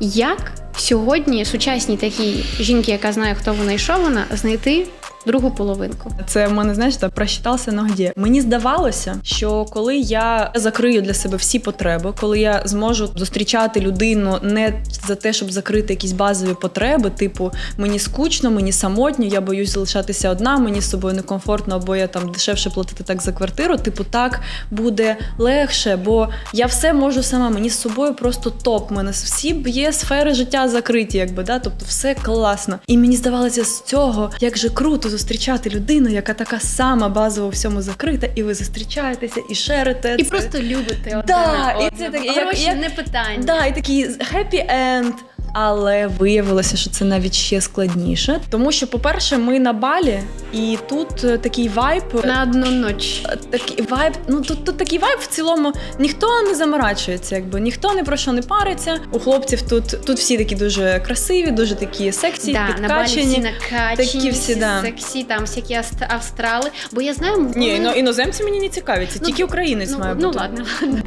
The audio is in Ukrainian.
Як сьогодні сучасній такій жінки, яка знає, хто вона і що вона, знайти другу половинку? Це в мене, знаєш, так, просчитався на где. Мені здавалося, що коли я закрию для себе всі потреби, коли я зможу зустрічати людину не за те, щоб закрити якісь базові потреби, типу мені скучно, мені самотньо, я боюсь залишатися одна, мені з собою некомфортно, або я там дешевше платити так за квартиру. Типу, так буде легше, бо я все можу сама. Мені з собою просто топ. Мене всі б є сфери життя закриті, якби да, тобто все класно. І мені здавалося з цього, як же круто зустрічати людину, яка така сама базово всьому закрита, і ви зустрічаєтеся і шерите. І це. просто любите Да, одне і це таке, як- Гроші як- не питання. Да, і такий happy end. Але виявилося, що це навіть ще складніше. Тому що, по-перше, ми на балі, і тут е, такий вайб. На одну ніч. е, Такий вайб, ну тут, тут такий вайб в цілому ніхто не заморачується, якби ніхто ні про що не париться. У хлопців тут, тут всі такі дуже красиві, дуже такі сексі, Да, на балі всі підкачені. накачані, такі всі, да. сексі, там всякі австрали. Бо я знаю, Ні, ну іноземці мені не цікаві, це Ну, тільки українець ну, має ну бути. ладно, ладно.